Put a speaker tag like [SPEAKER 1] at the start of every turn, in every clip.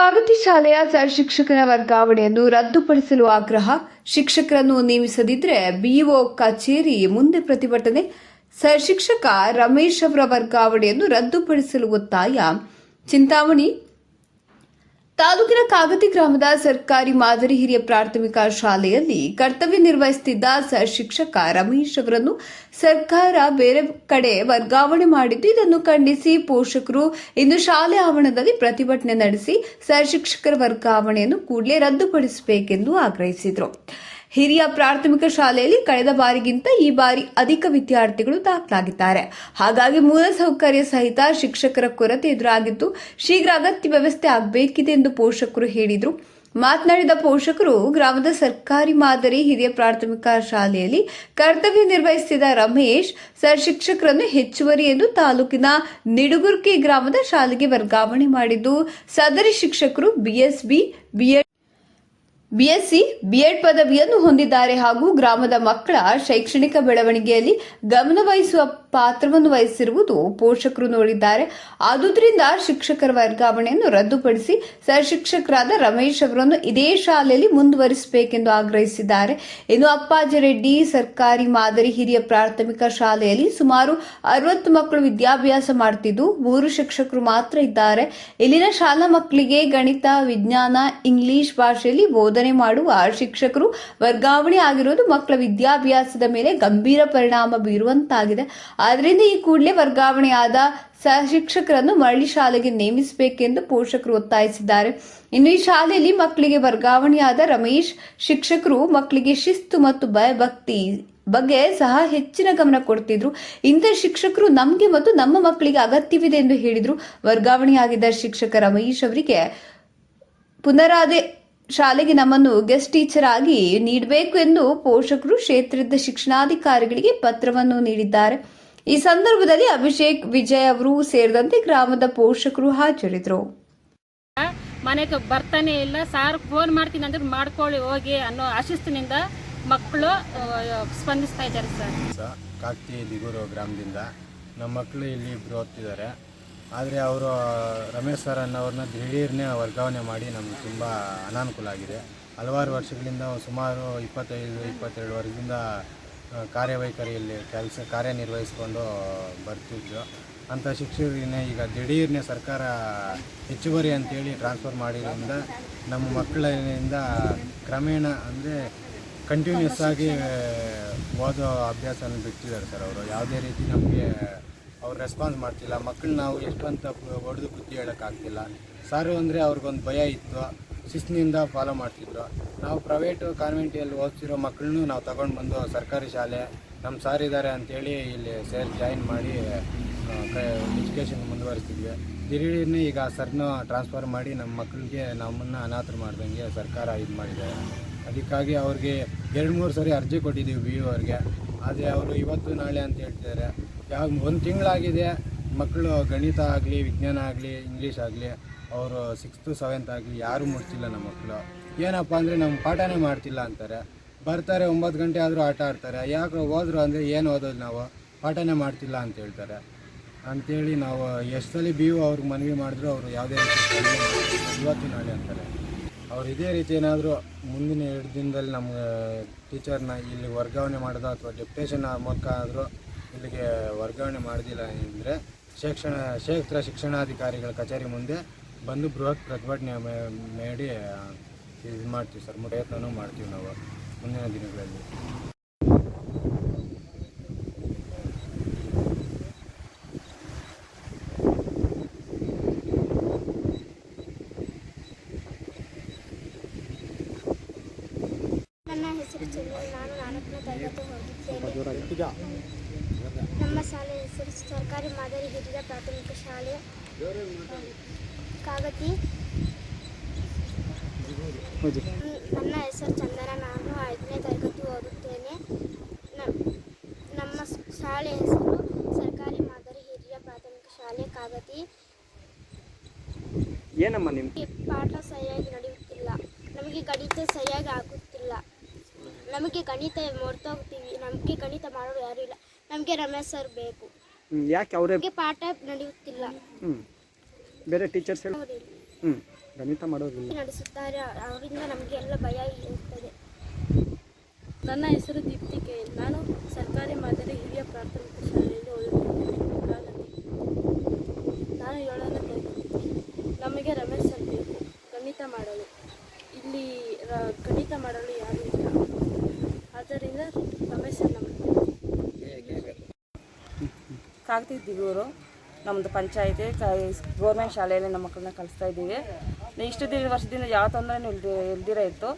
[SPEAKER 1] ಕಾಗತಿ ಶಾಲೆಯ ಸರ್ ಶಿಕ್ಷಕರ ವರ್ಗಾವಣೆಯನ್ನು ರದ್ದುಪಡಿಸಲು ಆಗ್ರಹ. ಶಿಕ್ಷಕರನ್ನು ನೇಮಿಸದಿದ್ದರೆ ಬಿಇಒ ಕಚೇರಿ ಮುಂದೆ ಪ್ರತಿಭಟನೆ. ಸರ್ ಶಿಕ್ಷಕ ರಮೇಶ್ ಅವರ ವರ್ಗಾವಣೆಯನ್ನು ರದ್ದುಪಡಿಸಲು ಒತ್ತಾಯ. ಚಿಂತಾಮಣಿ ತಾಲೂಕಿನ ಕಾಗತಿ ಗ್ರಾಮದ ಸರ್ಕಾರಿ ಮಾದರಿ ಹಿರಿಯ ಪ್ರಾಥಮಿಕ ಶಾಲೆಯಲ್ಲಿ ಕರ್ತವ್ಯ ನಿರ್ವಹಿಸುತ್ತಿದ್ದ ಶಿಕ್ಷಕ ರಮೇಶ್ ಅವರನ್ನು ಸರ್ಕಾರ ಬೇರೆ ಕಡೆ ವರ್ಗಾವಣೆ ಮಾಡಿದ್ದು ಇದನ್ನು ಖಂಡಿಸಿ ಪೋಷಕರು ಇಂದು ಶಾಲೆ ಆವರಣದಲ್ಲಿ ಪ್ರತಿಭಟನೆ ನಡೆಸಿ ಸರ್ ಶಿಕ್ಷಕರ ವರ್ಗಾವಣೆಯನ್ನು ಕೂಡಲೇ ರದ್ದುಪಡಿಸಬೇಕೆಂದು ಆಗ್ರಹಿಸಿದರು. ಹಿರಿಯ ಪ್ರಾಥಮಿಕ ಶಾಲೆಯಲ್ಲಿ ಕಳೆದ ಬಾರಿಗಿಂತ ಈ ಬಾರಿ ಅಧಿಕ ವಿದ್ಯಾರ್ಥಿಗಳು ದಾಖಲಾಗಿದ್ದಾರೆ. ಹಾಗಾಗಿ ಮೂಲಸೌಕರ್ಯ ಸಹಿತ ಶಿಕ್ಷಕರ ಕೊರತೆ ಎದುರಾಗಿದ್ದು, ಶೀಘ್ರ ಅಗತ್ಯ ವ್ಯವಸ್ಥೆ ಆಗಬೇಕಿದೆ ಎಂದು ಪೋಷಕರು ಹೇಳಿದರು. ಮಾತನಾಡಿದ ಪೋಷಕರು, ಗ್ರಾಮದ ಸರ್ಕಾರಿ ಮಾದರಿ ಹಿರಿಯ ಪ್ರಾಥಮಿಕ ಶಾಲೆಯಲ್ಲಿ ಕರ್ತವ್ಯ ನಿರ್ವಹಿಸಿದ ರಮೇಶ್, ಸರ್ ಶಿಕ್ಷಕರನ್ನು ಹೆಚ್ಚುವರಿ ಎಂದು ತಾಲೂಕಿನ ನಿಡುಗುರ್ಕಿ ಗ್ರಾಮದ ಶಾಲೆಗೆ ವರ್ಗಾವಣೆ ಮಾಡಿದ್ದು, ಸದರಿ ಶಿಕ್ಷಕರು ಬಿಎಸ್ಬಿ, ಬಿಎಡ್ ಬಿಎಸ್ಸಿ ಬಿಎಡ್ ಪದವಿಯನ್ನು ಹೊಂದಿದ್ದಾರೆ ಹಾಗೂ ಗ್ರಾಮದ ಮಕ್ಕಳ ಶೈಕ್ಷಣಿಕ ಬೆಳವಣಿಗೆಯಲ್ಲಿ ಗಮನವಹಿಸುವ ಪಾತ್ರವನ್ನು ವಹಿಸಿರುವುದು ಪೋಷಕರು ನೋಡಿದ್ದಾರೆ. ಆದುದರಿಂದ ಶಿಕ್ಷಕರ ವರ್ಗಾವಣೆಯನ್ನು ರದ್ದುಪಡಿಸಿ ಸರ್ ಶಿಕ್ಷಕರಾದ ರಮೇಶ್ ಅವರನ್ನು ಇದೇ ಶಾಲೆಯಲ್ಲಿ ಮುಂದುವರಿಸಬೇಕೆಂದು ಆಗ್ರಹಿಸಿದ್ದಾರೆ. ಇನ್ನು ಅಪ್ಪಾಜಿ ರೆಡ್ಡಿ ಸರ್ಕಾರಿ ಮಾದರಿ ಹಿರಿಯ ಪ್ರಾಥಮಿಕ ಶಾಲೆಯಲ್ಲಿ ಸುಮಾರು ಅರವತ್ತು ಮಕ್ಕಳು ವಿದ್ಯಾಭ್ಯಾಸ ಮಾಡುತ್ತಿದ್ದು ಮೂರು ಶಿಕ್ಷಕರು ಮಾತ್ರ ಇದ್ದಾರೆ. ಇಲ್ಲಿನ ಶಾಲಾ ಮಕ್ಕಳಿಗೆ ಗಣಿತ, ವಿಜ್ಞಾನ, ಇಂಗ್ಲಿಷ್ ಭಾಷೆಯಲ್ಲಿ ಬೋಧನೆ ಮಾಡುವ ಶಿಕ್ಷಕರು ವರ್ಗಾವಣೆ ಆಗಿರುವುದು ಮಕ್ಕಳ ವಿದ್ಯಾಭ್ಯಾಸದ ಮೇಲೆ ಗಂಭೀರ ಪರಿಣಾಮ ಬೀರುವಂತಾಗಿದೆ. ಆದ್ರಿಂದ ಈ ಕೂಡಲೇ ವರ್ಗಾವಣೆ ಆದ ಶಿಕ್ಷಕರನ್ನು ಮರಳಿ ಶಾಲೆಗೆ ನೇಮಿಸಬೇಕೆಂದು ಪೋಷಕರು ಒತ್ತಾಯಿಸಿದ್ದಾರೆ. ಇನ್ನು ಈ ಶಾಲೆಯಲ್ಲಿ ಮಕ್ಕಳಿಗೆ ವರ್ಗಾವಣೆಯಾದ ರಮೇಶ್ ಶಿಕ್ಷಕರು ಮಕ್ಕಳಿಗೆ ಶಿಸ್ತು ಮತ್ತು ಭಯಭಕ್ತಿ ಬಗ್ಗೆ ಸಹ ಹೆಚ್ಚಿನ ಗಮನ ಕೊಡ್ತಿದ್ರು. ಇಂಥ ಶಿಕ್ಷಕರು ನಮಗೆ ಮತ್ತು ನಮ್ಮ ಮಕ್ಕಳಿಗೆ ಅಗತ್ಯವಿದೆ ಎಂದು ಹೇಳಿದ್ರು. ವರ್ಗಾವಣೆಯಾಗಿದ್ದ ಶಿಕ್ಷಕ ರಮೇಶ್ ಅವರಿಗೆ ಪುನರಾದೆ ಶಾಲೆಗೆ ನಮ್ಮನ್ನು ಗೆಸ್ಟ್ ಟೀಚರ್ ಆಗಿ ನೀಡಬೇಕು ಎಂದು ಪೋಷಕರು ಕ್ಷೇತ್ರದ ಶಿಕ್ಷಣಾಧಿಕಾರಿಗಳಿಗೆ ಪತ್ರವನ್ನು ನೀಡಿದ್ದಾರೆ. ಈ ಸಂದರ್ಭದಲ್ಲಿ ಅಭಿಷೇಕ್ ವಿಜಯ್ ಅವರು ಸೇರಿದಂತೆ ಗ್ರಾಮದ ಪೋಷಕರು ಹಾಜರಿದ್ದರು.
[SPEAKER 2] ಮನೆಗೆ ಬರ್ತಾನೆ ಇಲ್ಲ ಸಾರ್ ಫೋನ್ ಮಾಡ್ತೀನಿ ಅಂದ್ರೆ ಮಾಡ್ಕೊಳ್ಳಿ ಹೋಗಿ ಅನ್ನೋ ಆಶಿಸ್ತಿನಿಂದ ಮಕ್ಕಳು ಸ್ಪಂದಿಸ್ತಾ ಇದ್ದಾರೆ ಸರ್.
[SPEAKER 3] ಕಾಕ್ತಿ ದಿಗೂರು ಗ್ರಾಮದಿಂದ. ನಮ್ಮ ಮಕ್ಕಳು ಇಲ್ಲಿ ಇಬ್ಬರು ಓದ್ತಿದ್ದಾರೆ. ಆದರೆ ಅವರು, ರಮೇಶ್ ಸರ್ ಅನ್ನೋರನ್ನ ದಿಢೀರ್ನೇ ವರ್ಗಾವಣೆ ಮಾಡಿ ನಮ್ಗೆ ತುಂಬ ಅನಾನುಕೂಲ ಆಗಿದೆ. ಹಲವಾರು ವರ್ಷಗಳಿಂದ ಸುಮಾರು ಇಪ್ಪತ್ತೈದು, ಇಪ್ಪತ್ತೆರಡು ವರ್ಷದಿಂದ ಕಾರ್ಯವೈಖರಿಯಲ್ಲಿ ಕೆಲಸ, ಕಾರ್ಯನಿರ್ವಹಿಸ್ಕೊಂಡು ಬರ್ತಿದ್ರು. ಅಂಥ ಶಿಕ್ಷಕರನ್ನೇ ಈಗ ದಿಢೀರ್ನೇ ಸರ್ಕಾರ ಹೆಚ್ಚುವರಿ ಅಂತೇಳಿ ಟ್ರಾನ್ಸ್ಫರ್ ಮಾಡಿರೋದ್ರಿಂದ ನಮ್ಮ ಮಕ್ಕಳಿಂದ ಕ್ರಮೇಣ ಅಂದರೆ ಕಂಟಿನ್ಯೂಸ್ ಆಗಿ ಓದೋ ಅಭ್ಯಾಸವನ್ನು ಬಿಟ್ಟಿದ್ದಾರೆ ಸರ್ ಅವರು. ಯಾವುದೇ ರೀತಿ ನಮಗೆ ಅವ್ರು ರೆಸ್ಪಾನ್ಸ್ ಮಾಡ್ತಿಲ್ಲ. ಮಕ್ಕಳು ನಾವು ಎಷ್ಟು ಅಂತ ಹೊಡೆದು ಬುದ್ಧಿ ಹೇಳೋಕ್ಕಾಗ್ತಿಲ್ಲ ಸಾರು ಅಂದರೆ ಅವ್ರಿಗೊಂದು ಭಯ ಇತ್ತು. ಶಿಸ್ತಿನಿಂದ ಫಾಲೋ ಮಾಡ್ತಿದ್ರು. ನಾವು ಪ್ರೈವೇಟು ಕಾನ್ವೆಂಟಿಯಲ್ಲಿ ಓದ್ತಿರೋ ಮಕ್ಕಳನ್ನೂ ನಾವು ತಗೊಂಡು ಬಂದು ಸರ್ಕಾರಿ ಶಾಲೆ ನಮ್ಮ ಸಾರ್ ಇದ್ದಾರೆ ಅಂತೇಳಿ ಇಲ್ಲಿ ಸೇರ್ ಜಾಯಿನ್ ಮಾಡಿ ಎಜುಕೇಷನ್ ಮುಂದುವರಿಸ್ತಿದ್ವಿ. ದಿಢೀರ್ನೇ ಈಗ ಸರ್ನ ಟ್ರಾನ್ಸ್ಫರ್ ಮಾಡಿ ನಮ್ಮ ಮಕ್ಕಳಿಗೆ ನಮ್ಮನ್ನು ಅನಾಥರು ಮಾಡ್ದಂಗೆ ಸರ್ಕಾರ ಇದು ಮಾಡಿದೆ. ಅದಕ್ಕಾಗಿ ಅವ್ರಿಗೆ ಎರಡು ಮೂರು ಸರಿ ಅರ್ಜಿ ಕೊಟ್ಟಿದ್ದೀವಿ ಬಿ ಅವ್ರಿಗೆ. ಆದರೆ ಅವರು ಇವತ್ತು ನಾಳೆ ಅಂತ ಹೇಳ್ತಿದ್ದಾರೆ. ಯಾವ ಒಂದು ತಿಂಗಳಾಗಿದೆ ಮಕ್ಕಳು ಗಣಿತ ಆಗಲಿ, ವಿಜ್ಞಾನ ಆಗಲಿ ಇಂಗ್ಲೀಷ್ ಆಗಲಿ, ಅವರು ಸಿಕ್ಸ್ತು ಸೆವೆಂತ್ ಆಗಲಿ ಯಾರೂ ಮುಟ್ತಿಲ್ಲ ನಮ್ಮ ಮಕ್ಕಳು ಏನಪ್ಪ ಅಂದರೆ ನಮ್ಮ ಪಾಠನೇ ಮಾಡ್ತಿಲ್ಲ ಅಂತಾರೆ. ಬರ್ತಾರೆ ಒಂಬತ್ತು ಗಂಟೆ ಆದರೂ ಆಟ ಆಡ್ತಾರೆ. ಯಾಕೆ ಹೋದ್ರು ಅಂದರೆ ಏನು ಓದೋದು ನಾವು? ಪಾಠನೇ ಮಾಡ್ತಿಲ್ಲ ಅಂತ ಹೇಳ್ತಾರೆ. ಅಂಥೇಳಿ ನಾವು ಎಷ್ಟು ಸಲ ಬಿ ಯು ಅವ್ರಿಗೆ ಮನವಿ ಮಾಡಿದ್ರು, ಅವರು ಯಾವುದೇ ರೀತಿ ಇವತ್ತು ನಾಳೆ ಅಂತಾರೆ. ಅವ್ರು ಇದೇ ರೀತಿ ಏನಾದರೂ ಮುಂದಿನ ಎರಡು ದಿನದಲ್ಲಿ ನಮಗೆ ಟೀಚರ್ನ ಇಲ್ಲಿ ವರ್ಗಾವಣೆ ಮಾಡಿದ ಅಥವಾ ಡೆಪ್ಟೇಷನ್ ಮೂಲಕ ಆದರೂ ಇಲ್ಲಿಗೆ ವರ್ಗಾವಣೆ ಮಾಡಿದಿಲ್ಲ ಅಂದರೆ ಶಿಕ್ಷಣ ಕ್ಷೇತ್ರ ಶಿಕ್ಷಣಾಧಿಕಾರಿಗಳ ಕಚೇರಿ ಮುಂದೆ ಬಂದು ಬೃಹತ್ ಪ್ರತಿಭಟನೆ ಮಾಡಿ ಇದು ಮಾಡ್ತೀವಿ ಸರ್ ಪ್ರಯತ್ನವೂ ಮಾಡ್ತೀವಿ ನಾವು ಮುಂದಿನ ದಿನಗಳಲ್ಲಿ
[SPEAKER 4] ನನ್ನ ಹೆಸರು ಚಂದ್ರ ನಾನು ನಾಲ್ಕನೇ ತರಗತಿ ಹೋಗಿದ್ದೇನೆ ನಮ್ಮ ಶಾಲೆ ಹೆಸರು ಸರ್ಕಾರಿ ಮಾದರಿ ಹಿರಿಯ ಪ್ರಾಥಮಿಕ ಶಾಲೆ. ಕಾಗತಿ. ನನ್ನ ಹೆಸರು ಚಂದನ. ನಾನು ಐದನೇ ತರಗತಿ ಓದುತ್ತೇನೆ. ನಮ್ಮ ಶಾಲೆ ಹೆಸರು ಸರ್ಕಾರಿ ಮಾದರಿ ಹಿರಿಯ ಪ್ರಾಥಮಿಕ ಶಾಲೆ ಕಾಗತಿ.
[SPEAKER 5] ಏನಮ್ಮ ನಿಮ್ಮ
[SPEAKER 4] ಪಾಠ ಸರಿಯಾಗಿ ನಡೆಯುತ್ತಿಲ್ಲ. ನಮಗೆ ಗಣಿತ ಸರಿಯಾಗಿ ಆಗುತ್ತಿಲ್ಲ. ನಮಗೆ ಗಣಿತ ಮರ್ತೋಗ್ತೀವಿ. ನಮಗೆ ಗಣಿತ ಮಾಡೋರು ಯಾರೂ ಇಲ್ಲ. ನಮಗೆ ರಮೇಶ್ ಸರ್ ಬೇಕು.
[SPEAKER 5] ಯಾಕೆ ಅವರೇ
[SPEAKER 4] ನಮಗೆ ಪಾಠ ನಡೆಯುತ್ತಿಲ್ಲ.
[SPEAKER 5] ಹ್ಞೂ ಬೇರೆ ಟೀಚರ್ಸ್ ಹೇಳಿ. ಹ್ಞೂ ಗಣಿತ ಮಾಡೋದಿಲ್ಲ.
[SPEAKER 4] ನಡೆಸುತ್ತಾರೆ. ಅವರಿಂದ ನಮಗೆ ಎಲ್ಲ ಭಯ ಇರುತ್ತದೆ.
[SPEAKER 6] ನನ್ನ ಹೆಸರು ದೀಪ್ತಿಕೆ. ನಾನು ಸರ್ಕಾರಿ ಮಾದರಿ ಹಿರಿಯ ಪ್ರಾಥಮಿಕ ಶಾಲೆಯಲ್ಲಿ ಓದುತ್ತಿದ್ದೇನೆ ನಾನು ಏಳನೇ ತರಗತಿ ನಮಗೆ ರಮೇಶ್ ಸರ್ ಬೇಕು. ಗಣಿತ ಮಾಡಲು. ಇಲ್ಲಿ ರ- ಗಣಿತ ಮಾಡಲು ಯಾರು ಇಲ್ಲ. ಆದ್ದರಿಂದ ರಮೇಶ್ ಸರ್ ನಮಗೆ ಬೇಕು.
[SPEAKER 7] ಕಾಗ್ತಿ ದಿಗೂರು ನಮ್ಮದು ಪಂಚಾಯಿತಿ ಗೌರ್ಮೆಂಟ್ ಶಾಲೆಯಲ್ಲಿ ನಮ್ಮ ಮಕ್ಕಳನ್ನ ಕಲಿಸ್ತಾ ಇದ್ದೀವಿ. ಇಷ್ಟು ದಿನ ವರ್ಷದಿಂದ ಯಾವ ತೊಂದರೆ ಇಲ್ದಿ ಇಲ್ದಿರ ಇತ್ತು.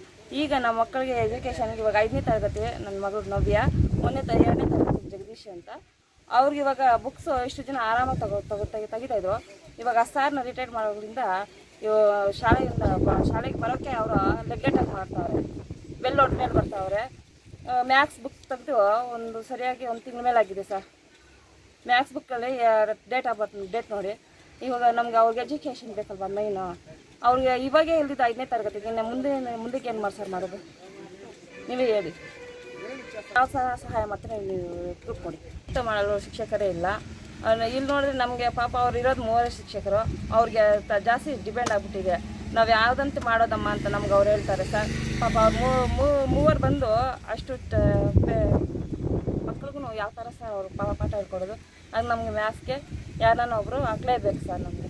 [SPEAKER 7] ಈಗ ನಮ್ಮ ಮಕ್ಕಳಿಗೆ ಎಜುಕೇಷನ್ಗೆ ಇವಾಗ ಐದನೇ ತರಗತಿ ನನ್ನ ಮಗಳು ನವ್ಯ ಮೊನ್ನೆ ಎರಡನೇ ತರಗತಿ ಜಗದೀಶ್ ಅಂತ. ಅವ್ರಿಗೆ ಇವಾಗ ಬುಕ್ಸ್ ಇಷ್ಟು ಜನ ಆರಾಮಾಗಿ ತಗೋ ತಗೋ ತೆಗಿ ತೆಗಿತಾ ಇದ್ರು. ಇವಾಗ ಆ ಸಾರ್ನ ರಿಟೈರ್ ಮಾಡೋದ್ರಿಂದ ಇವ ಶಾಲೆಯಿಂದ ಶಾಲೆಗೆ ಬರೋಕ್ಕೆ ಅವರು ನೆಗ್ಲೆಕ್ಟಾಗಿ ಮಾಡ್ತಾವ್ರೆ. ಬೆಲ್ ಹೊಡ್ ಮೇಲೆ ಬರ್ತಾವ್ರೆ. ಮ್ಯಾಥ್ಸ್ ಬುಕ್ ತೆಗೆದು ಒಂದು ಸರಿಯಾಗಿ ಒಂದು ತಿಂಗಳ ಮೇಲೆ ಆಗಿದೆ ಸರ್. ಮ್ಯಾಥ್ಸ್ ಬುಕ್ಕಲ್ಲಿ ಡೇಟ್ ಆಫ್ ಬರ್ತ್ ಡೇಟ್ ನೋಡಿ. ಇವಾಗ ನಮ್ಗೆ ಅವ್ರಿಗೆ ಎಜುಕೇಷನ್ ಬೇಕಲ್ವ ಮೈನು ಅವ್ರಿಗೆ ಇವಾಗೇ ಇಲ್ದಿದ್ದು ಐದನೇ ತರಗತಿಗೆ, ಇನ್ನು ಮುಂದೆ, ಮುಂದಕ್ಕೆ ಏನು ಮಾಡಿ ಸರ್ ಮಾಡೋದು? ನೀವೇ ಹೇಳಿ. ಯಾವ ಸಹ, ಸಹಾಯ ಮಾಡ್ತಾರೆ ನೀವು ಗ್ರೂಪ್ ಕೊಡಿ. ಊಟ ಮಾಡಲು ಶಿಕ್ಷಕರೇ ಇಲ್ಲ. ಇಲ್ಲಿ ನೋಡಿದ್ರೆ ನಮಗೆ ಪಾಪ ಅವ್ರು ಇರೋದು ಮೂವರೇ ಶಿಕ್ಷಕರು. ಅವ್ರಿಗೆ ಜಾಸ್ತಿ ಡಿಪೆಂಡ್ ಆಗಿಬಿಟ್ಟಿದೆ. ನಾವು ಯಾವುದಂತ ಮಾಡೋದಮ್ಮ ಅಂತ ನಮ್ಗೆ ಅವ್ರು ಹೇಳ್ತಾರೆ ಸರ್. ಪಾಪ ಅವ್ರು ಮೂವರು ಬಂದು ಅಷ್ಟು ಮಕ್ಳಿಗೂ ಯಾವ ಥರ ಸರ್ ಅವರು ಪಾಠ ಹೇಳ್ಕೊಡೋದು? ಅದು ನಮಗೆ ಮ್ಯಾಥ್ಸ್ಗೆ ಯಾರನ್ನ ಒಬ್ಬರು ಹಾಕ್ಲೇಬೇಕು ಸರ್ ನಮಗೆ.